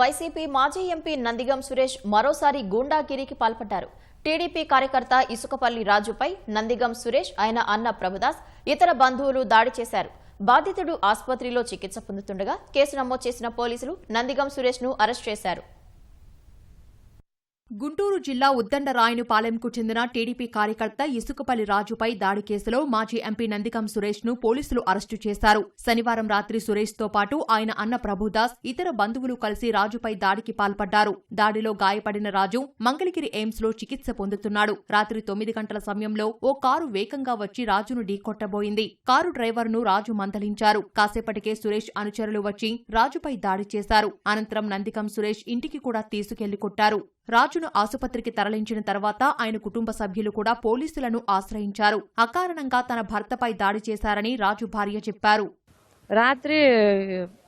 YCP మాజీ MP Nandigam Suresh మరోసారి గూండాగిరికి పాల్పడ్డారు. టీడీపీ కార్యకర్త ఇసుకపల్లి రాజుపై నందిగం సురేష్ ఆయన అన్న ప్రభుదాస్ ఇతర బంధువులు దాడి చేశారు. బాధితుడు ఆసుపత్రిలో చికిత్స పొందుతుండగా కేసు నమోదు చేసిన పోలీసులు నందిగం సురేష్ను అరెస్ట్ చేశారు. గుంటూరు జిల్లా ఉద్దండరాయనుపాలెంకు చెందిన టీడీపీ కార్యకర్త ఇసుకపల్లి రాజుపై దాడి కేసులో మాజీ ఎంపీ నందికం సురేష్ను పోలీసులు అరెస్టు చేశారు. శనివారం రాత్రి సురేష్తో పాటు ఆయన అన్న ప్రభుదాస్ ఇతర బంధువులు కలిసి రాజుపై దాడికి పాల్పడ్డారు. దాడిలో గాయపడిన రాజు మంగళగిరి ఎయిమ్స్లో చికిత్స పొందుతున్నాడు. రాత్రి తొమ్మిది గంటల సమయంలో ఓ కారు వేగంగా వచ్చి రాజును ఢీకొట్టబోయింది. కారు డ్రైవర్ను రాజు మందలించారు. కాసేపటికే సురేష్ అనుచరులు వచ్చి రాజుపై దాడి చేశారు. అనంతరం నందికం సురేష్ ఇంటికి కూడా తీసుకెళ్ళి కొట్టారు. రాజును ఆసుపత్రికి తరలించిన తర్వాత ఆయన కుటుంబ సభ్యులు కూడా పోలీసులను ఆశ్రయించారు. అకారణంగా తన భర్తపై దాడి చేశారని రాజు భార్య చెప్పారు. రాత్రి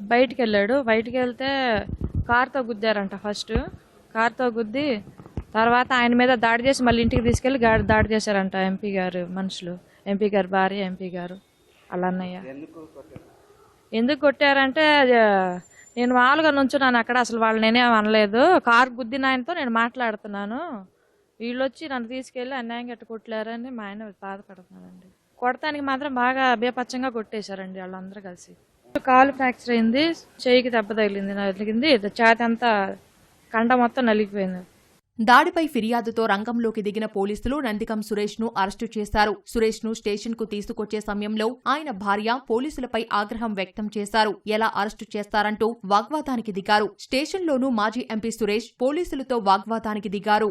బయటికి వెళ్ళాడు బయటికి వెళ్తే కార్తో గుద్దారంట ఫస్ట్. కార్తో గుద్ది తర్వాత ఆయన మీద దాడి చేసి మళ్ళీ ఇంటికి తీసుకెళ్ళి దాడి చేశారంట ఎంపీ గారు మనుషులు. ఎంపీ గారు భార్య ఎంపీ గారు. అలా అన్నయ్య. ఎందుకు కొట్టారంటే నేను మామూలుగా నుంచున్నాను అక్కడ అసలు వాళ్ళు నేనే అనలేదు. కారు గుద్దిన ఆయనతో నేను మాట్లాడుతున్నాను. వీళ్ళు వచ్చి నన్ను తీసుకెళ్ళి అన్యాయం గట్ట కొట్టలేరని మా ఆయన బాధపడుతున్నానండి కొడటానికి మాత్రం బాగా అభ్యపచ్చంగా కొట్టేశారండి వాళ్ళందరూ కలిసి. కాలు ఫ్రాక్చర్ అయింది చేయికి దెబ్బ తగిలింది నలిగింది. ఛాతి అంతా కండ మొత్తం నలిగిపోయింది. దాడిపై ఫిర్యాదుతో రంగంలోకి దిగిన పోలీసులు నందికం సురేష్ను అరెస్టు చేశారు. సురేష్ను స్టేషన్కు తీసుకొచ్చే సమయంలో ఆయన భార్య పోలీసులపై ఆగ్రహం వ్యక్తం చేశారు. ఎలా అరెస్టు చేస్తారంటూ వాగ్వాదానికి దిగారు. స్టేషన్లోనూ మాజీ ఎంపీ సురేష్ పోలీసులతో వాగ్వాదానికి దిగారు.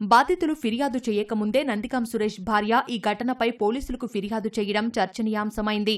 బాధితులు ఫిర్యాదు చేయకముందే నందికం సురేష్ భార్య ఈ ఘటనపై పోలీసులకు ఫిర్యాదు చేయడం చర్చనీయాంశమైంది.